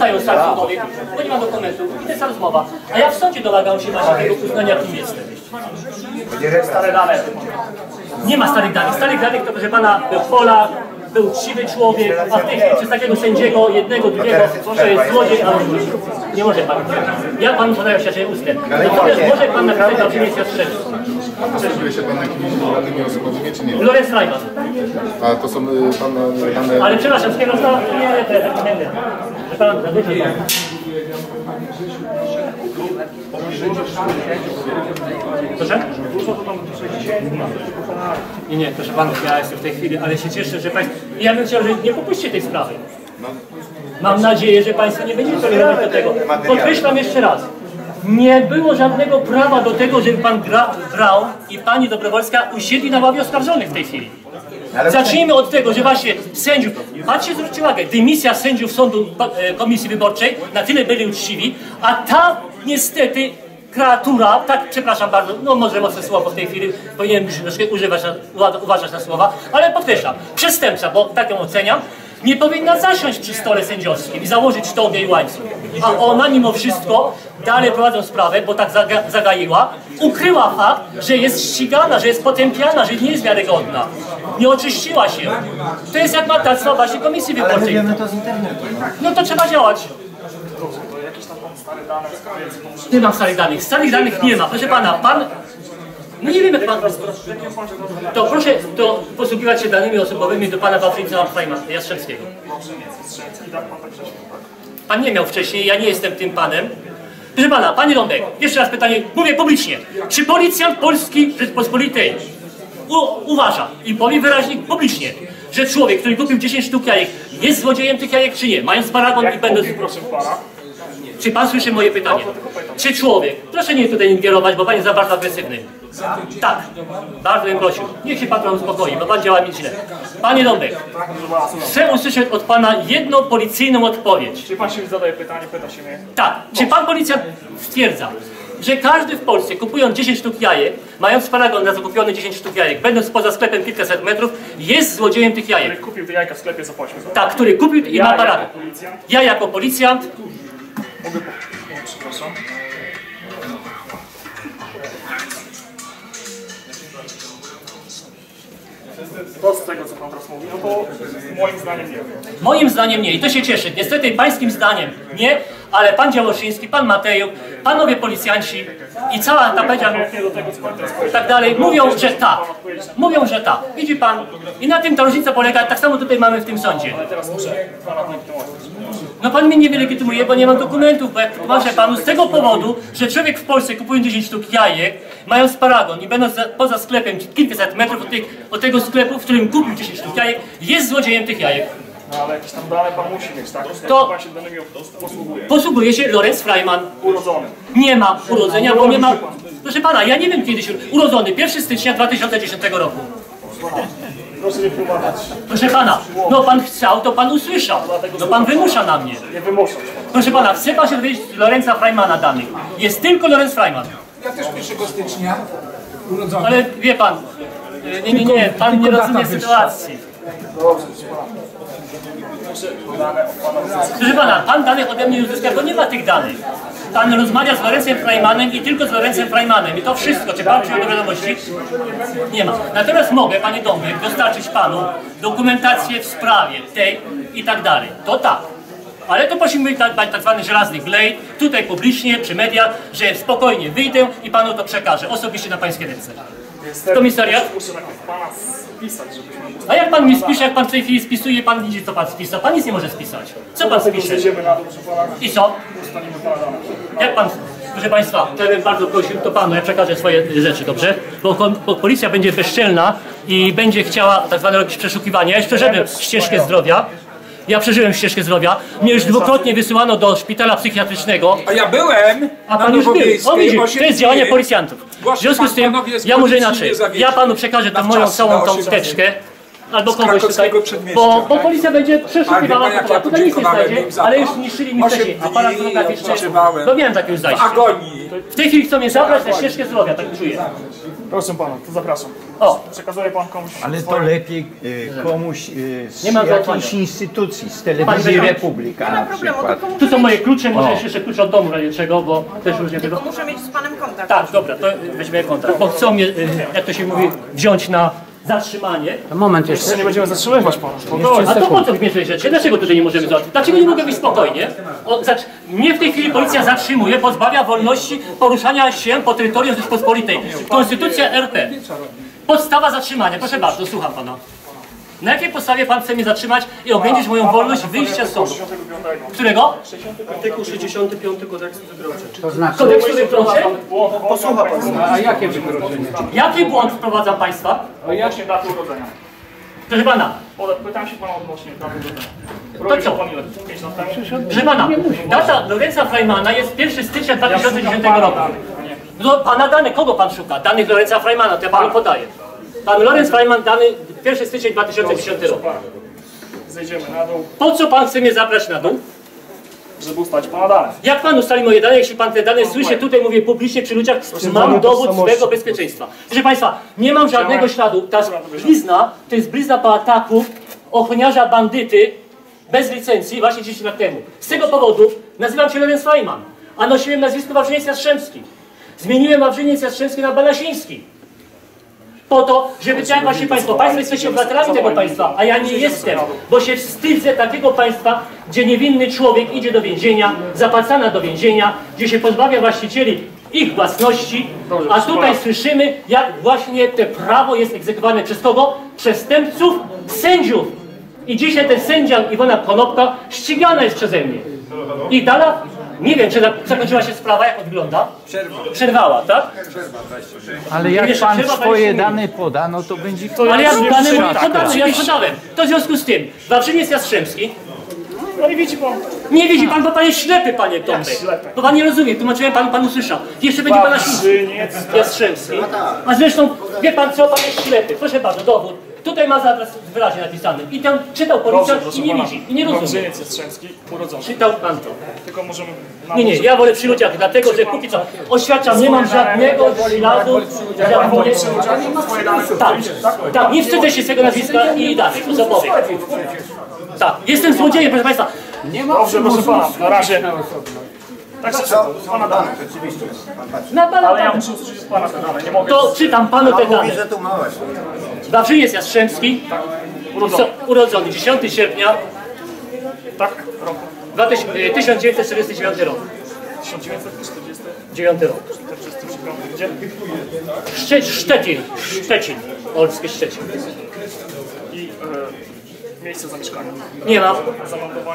sal sądowej, bo nie ma dokumentów i to jest rozmowa. A ja w sądzie domagam się właśnie tego uznania, kim jestem. Stare dane. Nie ma starych danych. Starych danych to, proszę pana, był Polak, był uczciwy człowiek, a w tej chwili przez takiego sędziego, jednego, drugiego, to jest złodziej, a nie może pan. Ja panu podaję oświadczenie ustne. Natomiast może pan napisać na przyjemnie świadczenie. Zajmuje się Pan jakimiś danymi osobowymi, czy nie? Lorenz Reimann. A to są y, Pana dane... Ale przepraszam, z tego zna... Nie, nie, nie, pan, pan. Proszę? Nie, nie, proszę panów, ja jestem w tej chwili, ale się cieszę, że państwo... Ja bym chciał, że nie popuśćcie tej sprawy. Mam nadzieję, że państwo nie będziecie tolerować do tego. Podkreślam jeszcze raz. Nie było żadnego prawa do tego, żeby pan Gra, Braun i pani Dobrowolska usiedli na ławie oskarżonych w tej chwili. Zacznijmy od tego, że właśnie sędziów, patrzcie, zwróćcie uwagę, dymisja sędziów sądu e, komisji wyborczej, na tyle byli uczciwi, a ta niestety kreatura, tak przepraszam bardzo, no może mocne słowo w tej chwili, powinienem troszkę używać, na, uważać na słowa, ale podkreślam, przestępca, bo tak ją oceniam, nie powinna zasiąść przy stole sędziowskim i założyć tobie i łańcuch. A ona mimo wszystko, dalej prowadząc sprawę, bo tak zaga zagaiła, ukryła fakt, że jest ścigana, że jest potępiana, że nie jest wiarygodna. Nie oczyściła się. To jest jak matactwa właśnie komisji Ale wyborczej. wiemy to z internetu. No to trzeba działać. Nie mam starych danych. Starych danych nie ma. Proszę pana, pan... No nie wiem jak pan... To proszę to posługiwać się danymi osobowymi do pana Fajma- Jastrzębskiego. Pan nie miał wcześniej, ja nie jestem tym panem. Proszę pana, panie Rąbek, jeszcze raz pytanie, mówię publicznie. Czy policjant Polski Rzeczpospolitej u, uważa i powie wyraźnie publicznie, że człowiek, który kupił 10 sztuk jajek, jest złodziejem tych jajek, czy nie? Mając paragon i będąc... Proszę pana. Czy pan słyszy moje pytanie? Czy człowiek, proszę nie tutaj ingerować, bo pan jest za bardzo agresywny. Tak, bardzo bym prosił. Niech się pan trochę uspokoi, bo pan działa mi źle. Panie Dąbek, chcę usłyszeć od pana jedną policyjną odpowiedź. Czy pan się zadaje pytanie, pyta się mnie. Tak, czy pan policjant stwierdza, że każdy w Polsce kupując 10 sztuk jajek, mając paragon na zakupione 10 sztuk jajek, będąc poza sklepem kilkaset metrów, jest złodziejem tych Który jajek? kupił te jajka w sklepie za 8 zł. Tak, który kupił i Ja ma jako paragon. policjant. Ja jako policjant Mogę o, Przepraszam. To z tego, co pan teraz mówi, no to moim zdaniem nie. Moim zdaniem nie i to się cieszy. Niestety pańskim zdaniem nie, ale pan Działoszyński, pan Matejuк, panowie policjanci i cała ta teraz i tak dalej, mówią, że tak. Mówią, że tak. Widzi pan? I na tym ta różnica polega, tak samo tutaj mamy w tym sądzie. No pan mnie nie wylegitymuje, bo nie mam dokumentów, bo jak tłumaczę panu z tego powodu, że człowiek w Polsce kupując 10 sztuk jajek, mając paragon i będąc za, poza sklepem kilkaset metrów od, tych, od tego sklepu, w którym kupił 10 sztuk jajek, jest złodziejem tych jajek. No ale jakieś tam dane pan musi mieć, tak? To- się danymi posługuje. Posługuje się Lorenz Freiman. Urodzony. Nie ma urodzenia, bo nie ma... Proszę pana, ja nie wiem kiedy się... Urodzony 1 stycznia 2010 roku. Proszę nie wprowadzać. Proszę pana, no pan chciał, to pan usłyszał. No pan wymusza na mnie. Nie wymuszam. Proszę pana, chce pan się dowiedzieć Lorenza Freimana danych. Jest tylko Lorenz Freiman. Ja też 1 stycznia urodzony. Ale wie pan, nie, nie, nie, pan nie rozumie sytuacji. Proszę pana, pan danych ode mnie nie uzyska, bo nie ma tych danych. Pan rozmawia z Lorencem Freimanem i tylko z Lorencem Freimanem. I to wszystko. Czy pan przyjął do wiadomości? Nie ma. Natomiast mogę, panie Dąbek, dostarczyć panu dokumentację w sprawie tej i tak dalej. To tak. Ale to prosimy tak, tak zwany żelazny glejt, tutaj publicznie, przy mediach, że spokojnie wyjdę i panu to przekażę, osobiście na pańskie ręce. Komisariat? Muszę pana spisać, żebyśmy... A jak pan mi spisze, jak pan w tej chwili spisuje, pan widzi co pan spisał. Pan nic nie może spisać. Co pan Dlatego spisze? I co? Jak pan, proszę Państwa, ja bym bardzo prosił, to Panu, ja przekażę swoje rzeczy, dobrze? Bo, bo policja będzie bezczelna i będzie chciała tak zwane robić przeszukiwania. Ja już przeszedłem ścieżkę zdrowia. Ja przeżyłem ścieżkę zdrowia. Mnie już dwukrotnie wysyłano do szpitala psychiatrycznego. A ja byłem A pan już był. O widzi, to jest działanie policjantów. W związku z tym, ja może inaczej. Ja Panu przekażę tą moją całą tą osiem teczkę. Albo kogoś tutaj, bo, bo tak? policja będzie przeszukiwała, ja tutaj nic nie znajdzie, ale już niszczyli mi wcześniej aparat fotograficzny. No wiem, takie już W zajście. agonii. W tej chwili chcą mnie zabrać na ścieżkę zdrowia, tak czuję. Proszę pana, to zapraszam. O, Przekazuje pan komuś Ale to swoje- lepiej y, komuś y, z Nie ma jakiejś instytucji, z telewizji. Republika na przykład. tu są moje klucze, może jeszcze klucze od domu czego, bo też już nie Tylko muszę mieć z panem kontakt. Tak, dobra, to weźmiemy kontakt, bo chcą mnie, y, jak to się mówi, wziąć na zatrzymanie. Moment jeszcze. Jeszcze nie będziemy zatrzymywać pana. Spokojnie. A to po co mnie rzeczy? Dlaczego tutaj nie możemy załatwić? Dlaczego nie mogę być spokojnie? O, zacz... Mnie w tej chwili policja zatrzymuje, pozbawia wolności poruszania się po terytorium Rzeczpospolitej. Konstytucja RP. Podstawa zatrzymania. Proszę bardzo, słucham pana. Na jakiej podstawie pan chce mnie zatrzymać i ograniczyć moją wolność wyjścia z sądu? Którego? Artykuł 65 kodeksu wykroczeń. To znaczy, Kodeksu wykroczeń? Posłucha pan. a jakie wykroczenie? Jaki błąd wprowadzam państwa? Odnośnie daty urodzenia. Proszę pana, Pytam się pana odnośnie daty urodzenia. to co? pan ile? 5 lat temu? Proszę pana, data Lorenza Freimana jest 1 stycznia 2010 roku. No pana dane, kogo pan szuka? Danych Lorenza Freimana, to ja panu podaję. Pan Lorenz Freiman, dany 1 stycznia 2010 roku. Zejdziemy na dół, Po co pan chce mnie zabrać na dół? żeby ustalić pana dane. Jak pan ustali moje dane, jeśli pan te dane słyszy, tutaj mówię publicznie przy ludziach, mam dowód swojego bezpieczeństwa. Proszę państwa, nie mam żadnego śladu. Ta blizna, to jest blizna po ataku ochroniarza bandyty bez licencji właśnie 10 lat temu. Z tego powodu nazywam się Lorenz Freiman, a nosiłem nazwisko Wawrzyniec Jastrzębski. Zmieniłem Wawrzyniec Jastrzębski na Balasiński. Po to, żeby tak właśnie Państwo, Państwo jesteście obywatelami tego państwa, a ja nie jestem, bo się wstydzę takiego państwa, gdzie niewinny człowiek idzie do więzienia, zapłacana do więzienia, gdzie się pozbawia właścicieli ich własności, a tutaj słyszymy, jak właśnie te prawo jest egzekwowane przez kogo? Przestępców, sędziów. I dzisiaj ten sędzia Iwona Konopka ścigana jest przeze mnie. I dalej, nie wiem, czy zakończyła się sprawa, jak wygląda? Przerwała, tak? Ale jak pan swoje dane poda, no to będzie Ale ja dane Tak, podane, ja podałem. To w związku z tym, Wawrzyniec Jastrzębski, No i widzi pan. nie widzi pan, bo pan jest ślepy, panie Tomek. ślepy? Bo pan nie rozumie, tłumaczyłem panu, pan usłyszał. Jeszcze będzie pana ślepy. Wawrzyniec. Jastrzębski. A zresztą, wie pan co, pan jest ślepy. Proszę bardzo, dowód. Tutaj ma zaraz wyraźnie napisane. I tam czytał Dobrze, policjant i nie widzi, i nie rozumie. Jastrzębski, urodzony. Czytał pan to. Tylko możemy... Nie, nie, ja wolę przy ludziach, dlatego że póki co oświadczam, nie mam żadnego śladu, żadnego... dane Tak, tak, nie wstydzę się swojego nazwiska i danych osobowych. Tak, jestem złodziejem, proszę Państwa. Nie ma Dobrze, proszę pana, na razie. Tak, pana dane. Na pana Ale ja muszę usłyszeć pana te dane, nie mogę. To czytam panu te dane. Wawrzyniec Jastrzębski, Urodzony. so- urodzony 10 sierpnia Tak, roku 2000 e, 1949 rok. 1940. 9 rok. 45. Gdzie? Szcze, Szczecin, Szczecin, polskie Szczecin. Miejsce zamieszkania. Nie ma,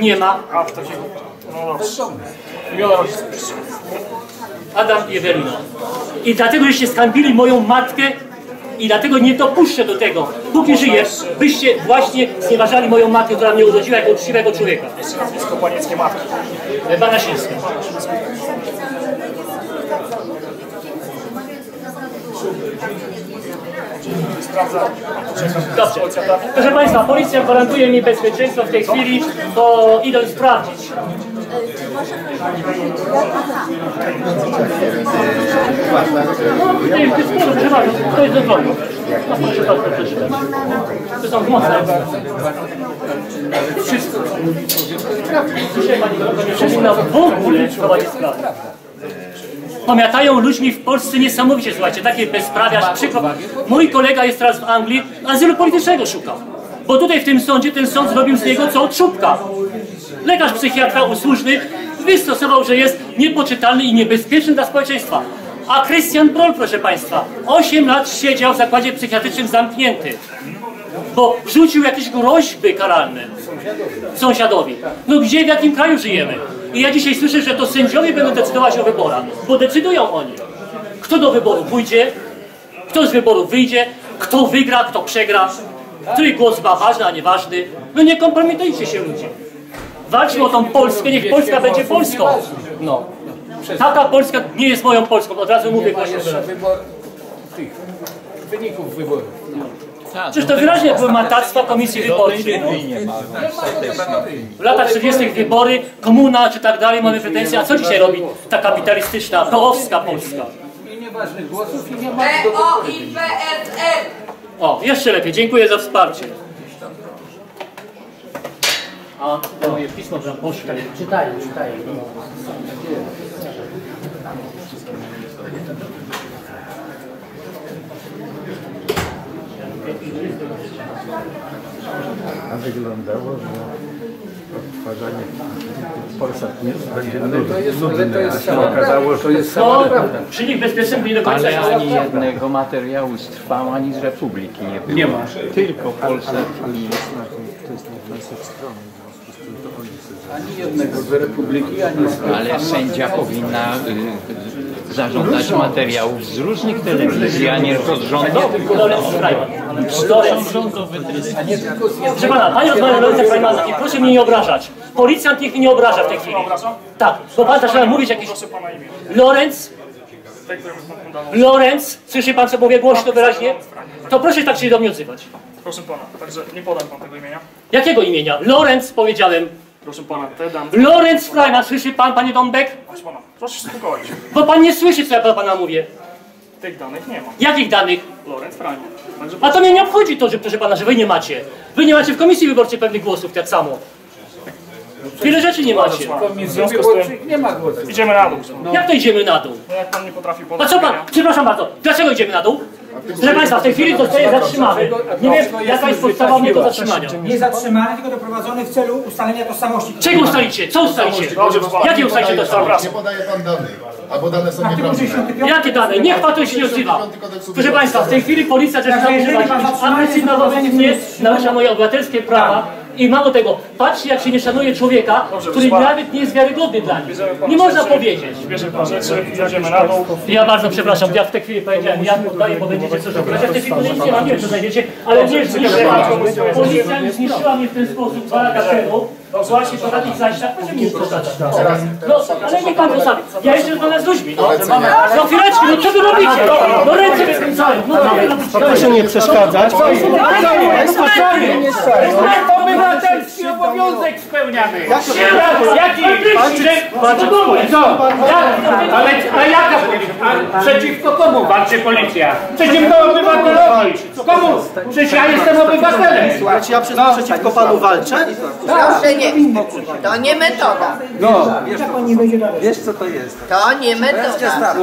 nie ma. A, w takiego. No dobrze. Imiona rodziców. Adam i Ewelina. I dlatego, żeście skambili moją matkę i dlatego nie dopuszczę do tego, póki żyję, byście właśnie znieważali moją matkę, która mnie urodziła jako uczciwego człowieka. Jeszcze nazwisko panieckie matki. Banasińska. Dobrze. Proszę Państwa, policja gwarantuje mi bezpieczeństwo w tej chwili, bo idę sprawdzić. Nie, jest sporo, proszę bardzo, to jest dozwolone. No proszę bardzo przeczytać. To są mocne. Wszystko. Słyszę Pani, powinna w ogóle prowadzić sprawy. Pomiatają ludźmi w Polsce niesamowicie, słuchajcie, takie bezprawia, przykro. Mój kolega jest teraz w Anglii, azylu politycznego szuka. Bo tutaj w tym sądzie ten sąd zrobił z niego co od czubka. Lekarz psychiatra usłużny wystosował, że jest niepoczytalny i niebezpieczny dla społeczeństwa. A Christian Broll, proszę Państwa, 8 lat siedział w zakładzie psychiatrycznym zamknięty, bo wrzucił jakieś groźby karalne sąsiadowi. No gdzie, w jakim kraju żyjemy? I ja dzisiaj słyszę, że to sędziowie będą decydować o wyborach, bo decydują oni. Kto do wyboru pójdzie, kto z wyboru wyjdzie, kto wygra, kto przegra, który głos ma ważny, a nieważny. No nie kompromitujcie się ludzie. Walczmy o tą Polskę, niech Polska będzie Polską. No. Taka Polska nie jest moją Polską, od razu mówię Nie ma głośno. jeszcze wybor... tych wyników wyborów. Przecież to wyraźnie były matactwa Komisji Wyborczej. nie ma. W latach 40. wybory, komuna czy tak dalej, mamy pretensje. A co dzisiaj robi ta kapitalistyczna, połowska Polska? P-O-I-P-S-L. O, jeszcze lepiej. Dziękuję za wsparcie. A, moje pismo wam poszło. Czytaj, czytaj. Wyglądało, że odtwarzanie Polsat News będzie nudne, a się okazało, że to jest No, bezpiecznym nie do końca Ale ani jednego materiału z Trwam, ani z Republiki nie było. Nie ma. Tylko Polsat i... ani jednego z Republiki, ani z Ale sędzia powinna y, zażądać materiałów z różnych telewizji, a nie tylko z rządowych. Z Proszę pana, pani rozmawia Lorenza Freimana i proszę mnie nie obrażać. Policjant niech mnie nie obraża w tej chwili. Tak, bo pan zaczyna mówić jakieś... Proszę pana imię. Lorenz. Lorenz, słyszy pan co mówię głośno, wyraźnie? To proszę tak się do mnie odzywać. Proszę pana, także nie podam pan tego imienia. Jakiego imienia? Lorenz powiedziałem. Proszę pana, te dane. Lorenz Freiman, słyszy pan, panie Dąbek? Proszę pana, proszę się uspokoić. Bo pan nie słyszy, co ja do pana mówię. Tych danych nie ma. Jakich danych? Lorenz. Także A to mnie nie obchodzi to, że proszę pana, że wy nie macie. Wy nie macie w komisji wyborczej pewnych głosów, tak samo. Wiele rzeczy nie macie. w związku z tym nie ma głosu. idziemy na dół. Jak to idziemy na dół? No jak pan nie potrafi A podać co pan? Przepraszam bardzo, dlaczego idziemy na dół? Proszę Państwa, w tej chwili zostaje zatrzymany. Nie wiem, jaka jest podstawa mnie do zatrzymania. Nie zatrzymany, tylko doprowadzony w celu ustalenia tożsamości. Czego ustalicie? Co ustalicie? Jakie ustalicie to samo? Nie podaje pan danych, albo dane są nieprawdziwe. Jakie dane? Niech pan to się nie odzywa. Proszę Państwa, w tej chwili policja zaczyna używać agresywna wobec mnie, narusza moje obywatelskie prawa. I mało tego, patrzcie jak się nie szanuje człowieka, który nawet nie jest wiarygodny dla nich. Nie można powiedzieć. bierze pan rzeczy, na dół. Ja bardzo przepraszam, ja w tej chwili powiedziałem, ja poddaję, bo będziecie coś robić. Ja w tej chwili nic nie mam, nie wiem co znajdziecie, ale nie zniszczyła. Policja nie zniszczyła mnie w ten sposób dwa lata temu. Właśnie po takich zajściach, proszę mi. No, ale niech pan zostawi. Ja jeszcze rozmawiam z ludźmi. No, no chwileczkę, no co wy robicie? No ręce. No wy robicie? Proszę nie przeszkadzać. Obywatelski obowiązek spełniamy. Jaki? Ale a jaka policja? Przeciwko komu walczy policja? Przeciwko obywatelowi. Komu? Przecież ja jestem obywatelem. Znaczy ja przez, przeciwko panu walczę? Proszę nie. To nie metoda. Jak pan nie będzie dalej? To nie metoda.